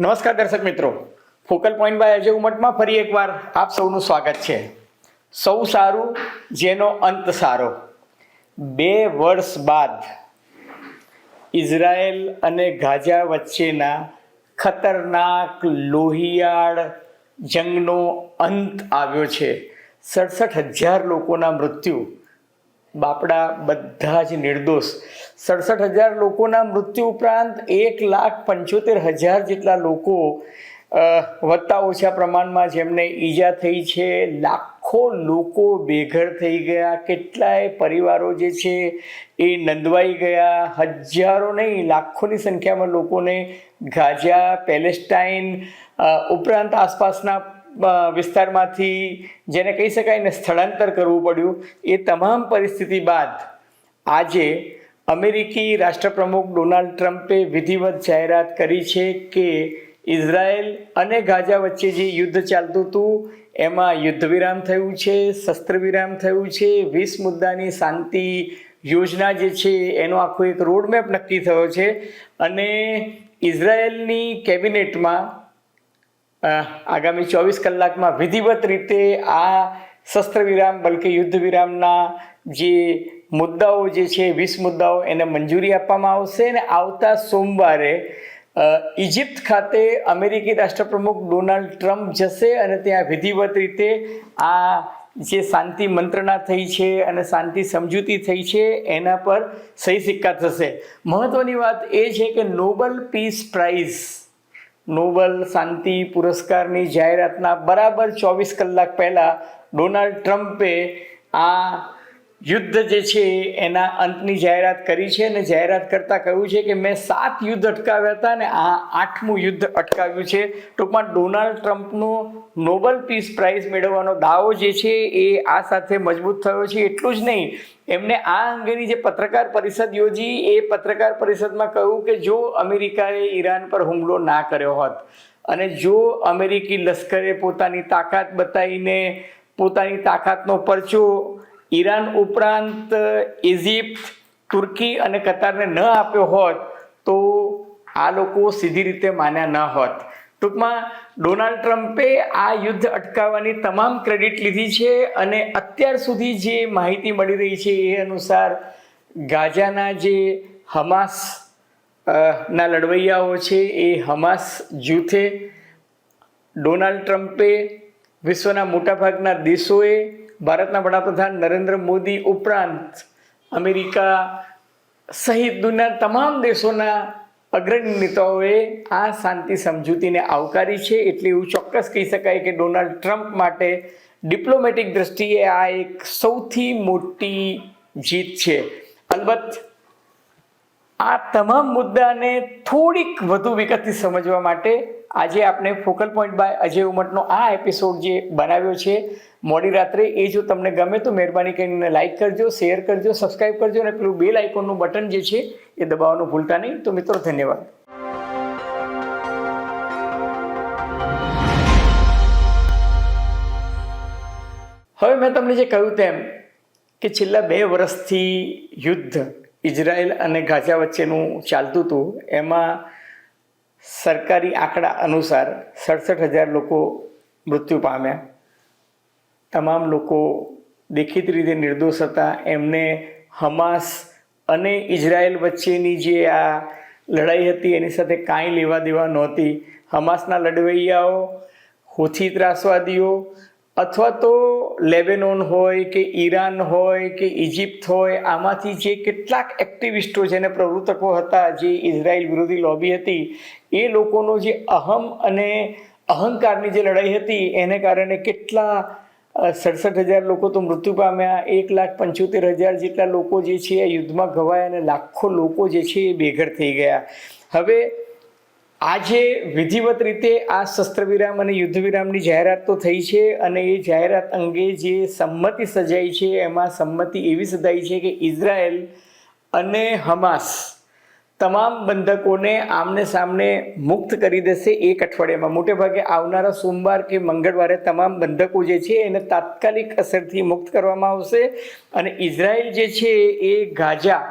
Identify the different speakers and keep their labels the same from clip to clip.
Speaker 1: નમસ્કાર દર્શક મિત્રો. ફોકલ પોઈન્ટ બાય અજય ઉમટમાં ફરી એકવાર આપ સૌનું સ્વાગત છે. સૌ સારું, જેનો અંત સારો. બે વર્ષ બાદ ઇઝરાયલ અને ગાઝા વચ્ચેના ખતરનાક લોહિયાળ જંગનો અંત આવ્યો છે. સડસઠ હજાર લોકોના મૃત્યુ બાપડા બધા જ નિર્દોષ. સડસઠ હજાર લોકોના મૃત્યુ ઉપરાંત એક લાખ પંચોતેર હજાર જેટલા લોકો વધતા ઓછા પ્રમાણમાં જેમને ઈજા થઈ છે. લાખો લોકો બેઘર થઈ ગયા. કેટલાય પરિવારો જે છે એ નંદવાઈ ગયા. હજારો નહીં, લાખોની સંખ્યામાં લોકોને ગાઝા પેલેસ્ટાઈન ઉપરાંત આસપાસના વિસ્તારમાંથી જેને કહી શકાય ને સ્થળાંતર કરવું પડ્યું, એ તમામ પરિસ્થિતિ બાદ આજે અમેરિકી રાષ્ટ્રપ્રમુખ ડોનાલ્ડ ટ્રમ્પે વિધિવત જાહેરાત કરી છે કે ઇઝરાયલ અને ગાઝા વચ્ચે જે યુદ્ધ ચાલતું હતું, એમાં યુદ્ધ વિરામ થયું છે શસ્ત્ર વિરામ થયું છે, વીસ મુદ્દાની શાંતિ યોજના જે છે, એનો આખો એક રોડમેપ નક્કી થયો છે અને ઇઝરાયલની કેબિનેટમાં આગામી ચોવીસ કલાકમાં વિધિવત રીતે આ શસ્ત્ર વિરામ બલકે યુદ્ધ વિરામના જે મુદ્દાઓ જે છે, વીસ મુદ્દાઓ એને મંજૂરી આપવામાં આવશે અને આવતા સોમવારે ઇજિપ્ત ખાતે અમેરિકી રાષ્ટ્રપ્રમુખ ડોનાલ્ડ ટ્રમ્પ જશે અને ત્યાં વિધિવત રીતે આ જે શાંતિ મંત્રણા થઈ છે અને શાંતિ સમજૂતી થઈ છે, એના પર સહી સિક્કા થશે. મહત્વની વાત એ છે કે નોબલ પીસ પ્રાઇઝ નોબલ શાંતિ પુરસ્કારની જાહેરાતના બરાબર ચોવીસ કલાક પહેલાં ડોનાલ્ડ ટ્રમ્પે આ યુદ્ધ જે છે એના અંતની જાહેરાત કરી છે અને જાહેરાત કરતાં કહ્યું છે કે મેં સાત યુદ્ધ અટકાવ્યા હતા અને આ આઠમું યુદ્ધ અટકાવ્યું છે. ટૂંકમાં ડોનાલ્ડ ટ્રમ્પનો નોબલ પીસ પ્રાઇઝ મેળવવાનો દાવો જે છે એ આ સાથે મજબૂત થયો છે. એટલું જ નહીં, એમને આ અંગેની જે પત્રકાર પરિષદ યોજી એ પત્રકાર પરિષદમાં કહ્યું કે જો અમેરિકાએ ઈરાન પર હુમલો ના કર્યો હોત અને જો અમેરિકી લશ્કરે પોતાની તાકાત બતાવીને પોતાની તાકાતનો પરચો ઈરાન ઉપરાંત ઇજિપ્ત તુર્કી અને કતારને ન આપ્યો હોત તો આ લોકો સીધી રીતે માન્યા ન હોત. ટૂંકમાં, ડોનાલ્ડ ટ્રમ્પે આ યુદ્ધ અટકાવવાની તમામ ક્રેડિટ લીધી છે અને અત્યાર સુધી જે માહિતી મળી રહી છે એ અનુસાર ગાઝાના જે હમાસ ના લડવૈયાઓ છે એ હમાસ જૂથે ડોનાલ્ડ ટ્રમ્પે વિશ્વના મોટાભાગના દેશોએ ભારતના વડાપ્રધાન નરેન્દ્ર મોદી ઉપરાંત અમેરિકા સહિત દુનિયાના તમામ દેશોના અગ્રણી નેતાઓએ આ શાંતિ સમજૂતીને આવકારી છે એટલે એવું ચોક્કસ કહી શકાય કે ડોનાલ્ડ ટ્રમ્પ માટે ડિપ્લોમેટિક દ્રષ્ટિએ આ એક સૌથી મોટી જીત છે. અલબત્ત આ તમામ મુદ્દાને થોડીક વધુ વિગતથી સમજવા માટે આજે આપણે ફોકલ પોઈન્ટ બાય અજય ઉમટનો આ એપિસોડ જે બનાવ્યો છે, મોડી રાત્રે એ જો તમને ગમે તો મહેરબાની કરીને લાઈક કરજો શેર કરજો સબસ્ક્રાઈબ કરજો અને પેલું બેલ આઇકોનનું બટન જે છે એ દબાવવાનું ભૂલતા નહીં. તો મિત્રો, ધન્યવાદ. હવે મેં તમને જે કહ્યું તેમ કે છેલ્લા બે વર્ષથી યુદ્ધ ઇઝરાયલ અને ગાઝા વચ્ચેનું ચાલતું હતું, એમાં સરકારી આંકડા અનુસાર સડસઠ હજાર લોકો મૃત્યુ પામ્યા. તમામ લોકો દેખીતી રીતે નિર્દોષ હતા. એમને હમાસ અને ઇઝરાયલ વચ્ચેની જે આ લડાઈ હતી, એની સાથે કાંઈ લેવા દેવા નહોતી. હમાસના લડવૈયાઓ, હોથી ત્રાસવાદીઓ અથવા તો લેબેનોન હોય કે ઈરાન હોય કે ઇજિપ્ત હોય, આમાંથી જે કેટલાક એક્ટિવિસ્ટો જેને પ્રવૃત્તકો હતા, જે ઇઝરાયલ વિરોધી લોબી હતી, એ લોકોનો જે અહમ અને અહંકારની જે લડાઈ હતી, એને કારણે કેટલા સડસઠ હજાર લોકો તો મૃત્યુ પામ્યા, એક લાખ પંચોતેર હજાર જેટલા લોકો જે છે એ યુદ્ધમાં ઘવાયા અને લાખો લોકો જે છે એ બેઘર થઈ ગયા. હવે આજે વિધિવત રીતે આ શસ્ત્ર વિરામ અને યુદ્ધ વિરામની જાહેરાત તો થઈ છે અને એ જાહેરાત અંગે જે સંમતિ સજાઈ છે, એમાં સંમતિ એવી સજાઈ છે કે ઇઝરાયલ અને હમાસ તમામ બંધકોને આમને સામને મુક્ત કરી દેશે એક અઠવાડિયામાં. મોટે ભાગે આવનારા સોમવાર કે મંગળવારે તમામ બંધકો જે છે એને તાત્કાલિક અસરથી મુક્ત કરવામાં આવશે અને ઇઝરાયલ જે છે એ ગાઝા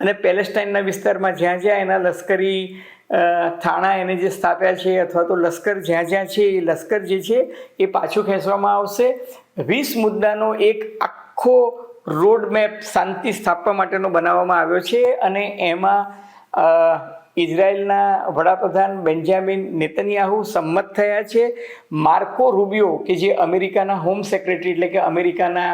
Speaker 1: અને પેલેસ્ટાઇનના વિસ્તારમાં જ્યાં જ્યાં એના લશ્કરી થાણા એને જે સ્થાપ્યા છે અથવા તો લશ્કર જ્યાં જ્યાં છે એ લશ્કર જે છે એ પાછું ખેંચવામાં આવશે. વીસ મુદ્દાનો એક આખો રોડ મેપ શાંતિ સ્થાપવા માટેનો બનાવવામાં આવ્યો છે અને એમાં ઇઝરાયલના વડાપ્રધાન બેન્જામિન નેતન્યાહુ સંમત થયા છે. માર્કો રૂબિયો, કે જે અમેરિકાના હોમ સેક્રેટરી એટલે કે અમેરિકાના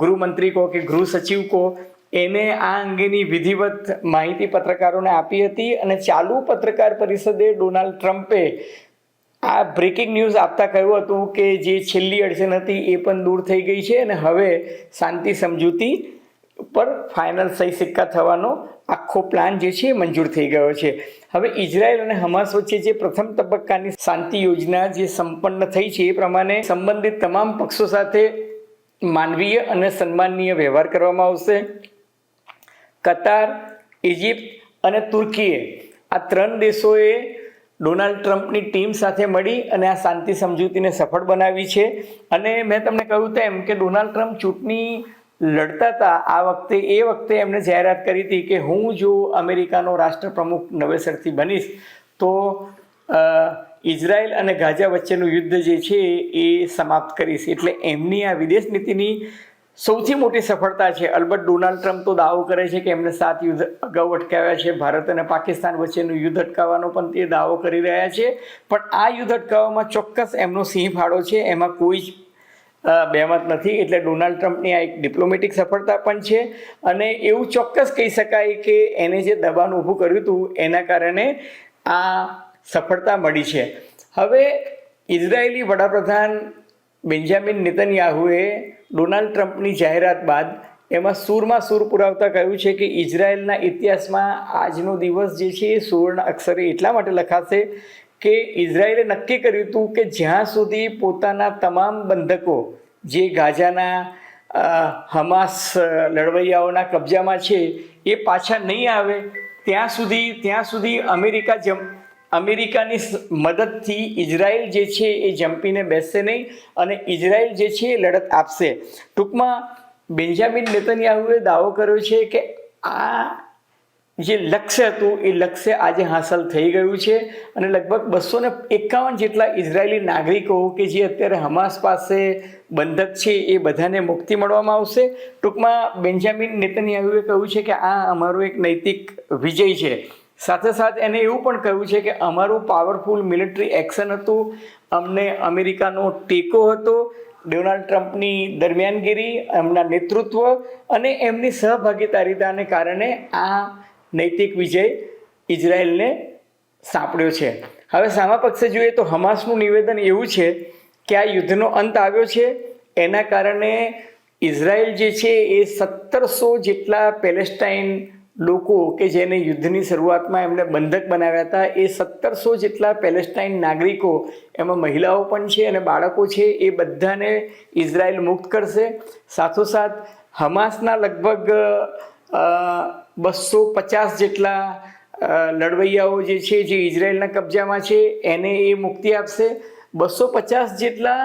Speaker 1: ગૃહમંત્રી કહો કે ગૃહ સચિવ કહો એને આ અંગેની વિધિવત માહિતી પત્રકારોને આપી હતી અને ચાલુ પત્રકાર પરિષદે ડોનાલ્ડ ટ્રમ્પે આ બ્રેકિંગ ન્યૂઝ આપતા કહ્યું હતું કે જે છેલ્લી અડચણ હતી એ પણ દૂર થઈ ગઈ છે અને હવે શાંતિ સમજૂતી પર ફાઇનલ સહી સિક્કા થવાનો આખો પ્લાન જે છે એ મંજૂર થઈ ગયો છે. હવે ઇઝરાયલ અને હમાસ વચ્ચે જે પ્રથમ તબક્કાની શાંતિ યોજના જે સંપન્ન થઈ છે એ પ્રમાણે સંબંધિત તમામ પક્ષો સાથે માનવીય અને સન્માનનીય વ્યવહાર કરવામાં આવશે. કતાર ઇજિપ્ત અને તુર્કીએ આ ત્રણ દેશોએ ડોનાલ્ડ ટ્રમ્પની ટીમ સાથે મળી અને આ શાંતિ સમજૂતીને સફળ બનાવી છે. અને મેં તમને કહ્યું તેમ કે ડોનાલ્ડ ટ્રમ્પ ચૂંટણી લડતા હતા, આ વખતે, એ વખતે એમણે જાહેરાત કરી હતી કે હું જો અમેરિકાનો રાષ્ટ્રપ્રમુખ નવેસરથી બનીશ, તો ઇઝરાયલ અને ગાઝા વચ્ચેનું યુદ્ધ જે છે એ સમાપ્ત કરીશ. એટલે એમની આ વિદેશ નીતિની સૌથી મોટી સફળતા છે. અલબત્ત ડોનાલ્ડ ટ્રમ્પ તો દાવો કરે છે કે એમને સાત યુદ્ધ અગાઉ અટકાવ્યા છે. ભારત અને પાકિસ્તાન વચ્ચેનું યુદ્ધ અટકાવવાનો પણ તે દાવો કરી રહ્યા છે. પણ આ યુદ્ધ અટકાવવામાં ચોક્કસ એમનો સિંહ ફાળો છે. એમાં કોઈ જ બહેમત નથી. એટલે ડોનાલ્ડ ટ્રમ્પની આ એક ડિપ્લોમેટિક સફળતા પણ છે. અને એવું ચોક્કસ કહી શકાય કે એને જે દબાણ ઊભું કર્યું હતું, એના કારણે આ સફળતા મળી છે. હવે ઇઝરાયેલી વડાપ્રધાન બેન્જામિન નેતન્યાહુએ ડોનાલ્ડ ટ્રમ્પની જાહેરાત બાદ એમાં સૂરમાં સૂર પુરાવતા કહ્યું છે કે ઇઝરાયલના ઇતિહાસમાં આજનો દિવસ જે છે એ સુવર્ણ અક્ષરે એટલા માટે લખાશે કે ઇઝરાયલે નક્કી કર્યું હતું કે જ્યાં સુધી પોતાના તમામ બંધકો જે ગાઝાના હમાસ લડવૈયાઓના કબજામાં છે એ પાછા નહીં આવે, ત્યાં સુધી ત્યાં સુધી અમેરિકા જમ અમેરિકાની મદદથી ઇઝરાયલ જે છે એ જંપીને બેસશે નહીં અને ઇઝરાયલ જે છે એ લડત આપશે. ટૂંકમાં બેન્જામિન નેતન્યાહુએ દાવો કર્યો છે કે આ જે લક્ષ્ય હતું એ લક્ષ્ય આજે હાંસલ થઈ ગયું છે અને લગભગ બસો ને એકાવન જેટલા ઇઝરાયેલી નાગરિકો કે જે અત્યારે હમાસ પાસે બંધક છે એ બધાને મુક્તિ મળવામાં આવશે. ટૂંકમાં બેન્જામિન નેતન્યાહુએ કહ્યું છે કે આ અમારો એક નૈતિક વિજય છે. સાથે સાથે એને એવું પણ કહ્યું છે કે અમારું પાવરફુલ મિલિટરી એક્શન હતું. અમને અમેરિકાનો ટેકો હતો, ડોનાલ્ડ ટ્રમ્પની દરમિયાનગીરી, એમના નેતૃત્વ અને એમની સહભાગીદારીતાને કારણે આ નૈતિક વિજય ઇઝરાયલને સાંપડ્યો છે. હવે સામા પક્ષે જોઈએ તો હમાસનું નિવેદન એવું છે કે આ યુદ્ધનો અંત આવ્યો છે. એના કારણે ઇઝરાયલ જે છે એ સત્તરસો જેટલા પેલેસ્ટાઈન લોકો કે જેને યુદ્ધની શરૂઆતમાં એમણે બંધક બનાવ્યા હતા, એ સત્તરસો જેટલા પેલેસ્ટાઇન નાગરિકો, એમાં મહિલાઓ પણ છે અને બાળકો છે, એ બધાને ઇઝરાયલ મુક્ત કરશે. સાથોસાથ, હમાસના લગભગ બસો પચાસ જેટલા લડવૈયાઓ જે છે, જે ઇઝરાયલના કબજામાં છે, એને એ મુક્તિ આપશે. બસો પચાસ જેટલા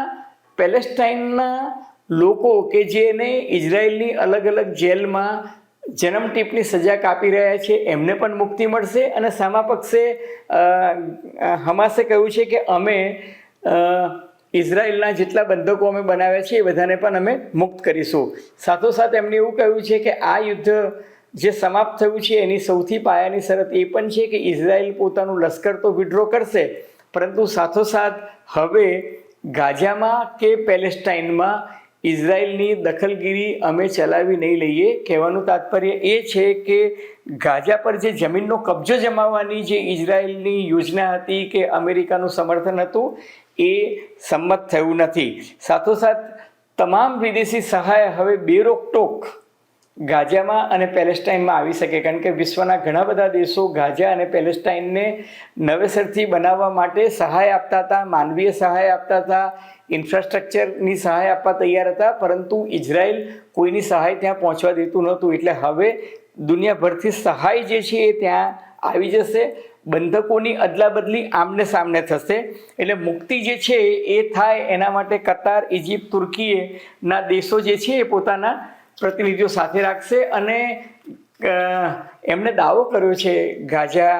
Speaker 1: પેલેસ્ટાઇનના લોકો કે જેને ઇઝરાયલની અલગ અલગ જેલમાં જન્મ ટીપની સજા કાપી રહ્યા છે, એમને પણ મુક્તિ મળશે અને સામા પક્ષે હમાસે કહ્યું છે કે અમે ઇઝરાયલના જેટલા બંધકો અમે બનાવ્યા છે એ બધાને પણ અમે મુક્ત કરીશું. સાથોસાથ એમણે એવું કહ્યું છે કે આ યુદ્ધ જે સમાપ્ત થયું છે એની સૌથી પાયાની શરત એ પણ છે કે ઇઝરાયલ પોતાનું લશ્કર તો વિડ્રો કરશે, પરંતુ સાથોસાથ હવે ગાઝામાં કે પેલેસ્ટાઇનમાં ઇઝરાયલની દખલગીરી અમે ચલાવી નહીં લઈએ. કહેવાનું તાત્પર્ય એ છે કે ગાઝા પર જે જમીનનો કબજો જમાવવાની જે ઇઝરાયલની યોજના હતી કે અમેરિકાનું સમર્થન હતું, એ સંમત થયું નથી. સાથોસાથ, તમામ વિદેશી સહાય હવે બેરોકટોક ગાઝામાં અને પેલેસ્ટાઇનમાં આવી શકે, કારણ કે વિશ્વના ઘણા બધા દેશો ગાઝા અને પેલેસ્ટાઇનને નવેસરથી બનાવવા માટે સહાય આપતા હતા, માનવીય સહાય આપતા હતા, ઇન્ફ્રાસ્ટ્રક્ચરની સહાય આપવા તૈયાર હતા, પરંતુ ઇઝરાયલ કોઈની સહાય ત્યાં પહોંચવા દેતું નહોતું. એટલે હવે દુનિયાભરથી સહાય જે છે એ ત્યાં આવી જશે, બંધકોની અદલાબદલી આમને સામને થશે. એટલે મુક્તિ જે છે એ થાય એના માટે કતાર ઇજિપ્ત તુર્કીએ ના દેશો જે છે એ પોતાના પ્રતિનિધિઓ સાથે રાખશે અને એમણે દાવો કર્યો છે ગાઝા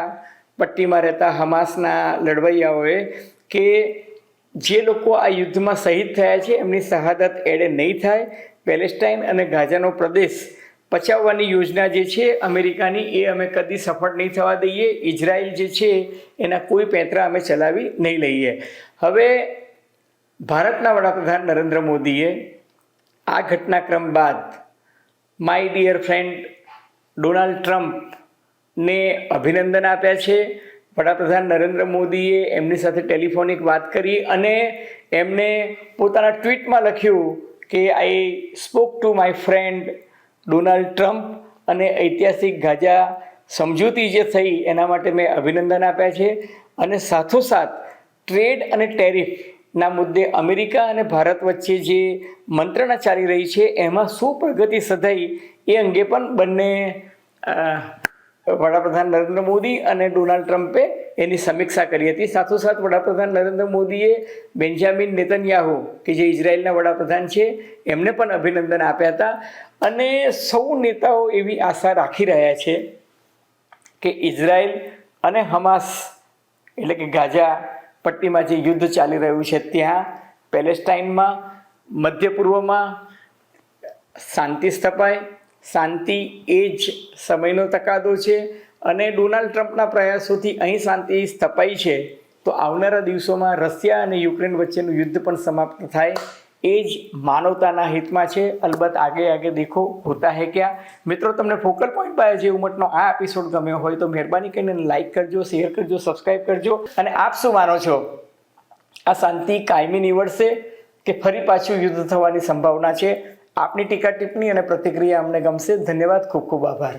Speaker 1: પટ્ટીમાં રહેતા હમાસના લડવૈયાઓએ કે જે લોકો આ યુદ્ધમાં શહીદ થયા છે એમની શહાદત એડે નહીં થાય. પેલેસ્ટાઇન અને ગાઝાનો પ્રદેશ પચાવવાની યોજના જે છે અમેરિકાની એ અમે કદી સફળ નહીં થવા દઈએ. ઇઝરાયલ જે છે એના કોઈ પેંતરા અમે ચલાવી નહીં લઈએ. હવે ભારતના વડાપ્રધાન નરેન્દ્ર મોદીએ આ ઘટનાક્રમ બાદ માય ડિયર ફ્રેન્ડ ડોનાલ્ડ ટ્રમ્પને અભિનંદન આપ્યા છે. વડાપ્રધાન નરેન્દ્ર મોદીએ એમની સાથે ટેલિફોનિક વાત કરી અને એમને પોતાના ટ્વીટમાં લખ્યું કે I spoke to my friend Donald Trump અને ઐતિહાસિક ગાજા સમજૂતી જે થઈ એના માટે મેં અભિનંદન આપ્યા છે. અને સાથોસાથ ટ્રેડ અને ટેરિફના મુદ્દે અમેરિકા અને ભારત વચ્ચે જે મંત્રણા ચાલી રહી છે, એમાં શું પ્રગતિ સધાઈ એ અંગે પણ બંને વડાપ્રધાન નરેન્દ્ર મોદી અને ડોનાલ્ડ ટ્રમ્પે એની સમીક્ષા કરી હતી. સાથોસાથ વડાપ્રધાન નરેન્દ્ર મોદીએ બેન્જામિન નેતન્યાહુ, કે જે ઇઝરાયલના વડાપ્રધાન છે, એમને પણ અભિનંદન આપ્યા હતા. અને સૌ નેતાઓ એવી આશા રાખી રહ્યા છે કે ઇઝરાયલ અને હમાસ, એટલે કે ગાઝા પટ્ટીમાં જે યુદ્ધ ચાલી રહ્યું છે ત્યાં પેલેસ્ટાઇનમાં, મધ્ય પૂર્વમાં શાંતિ સ્થપાય. શાંતિ એ જ સમયનો તકાદો છે અને ડોનાલ્ડ ટ્રમ્પના પ્રયાસોથી અહીં શાંતિ સ્થપાઈ છે. તો આવનારા દિવસોમાં રશિયા અને યુક્રેન વચ્ચેનું યુદ્ધ પણ સમાપ્ત થાય. એ જ માનવતાના હિતમાં છે. અલબત્ત આગે આગે દેખો હોતા હે ક્યાં? મિત્રો, તમને ફોકલ પોઈન્ટ બાય જે ઉમટનો આ એપિસોડ ગમ્યો હોય તો મહેરબાની કરીને લાઈક કરજો શેર કરજો સબસ્ક્રાઈબ કરજો. અને આપ શું માનો છો? આ શાંતિ કાયમી નીવડશે કે ફરી પાછું યુદ્ધ થવાની સંભાવના છે? આપની ટીકા ટિપ્પણી અને પ્રતિક્રિયા અમને ગમશે. ધન્યવાદ. ખૂબ ખૂબ આભાર.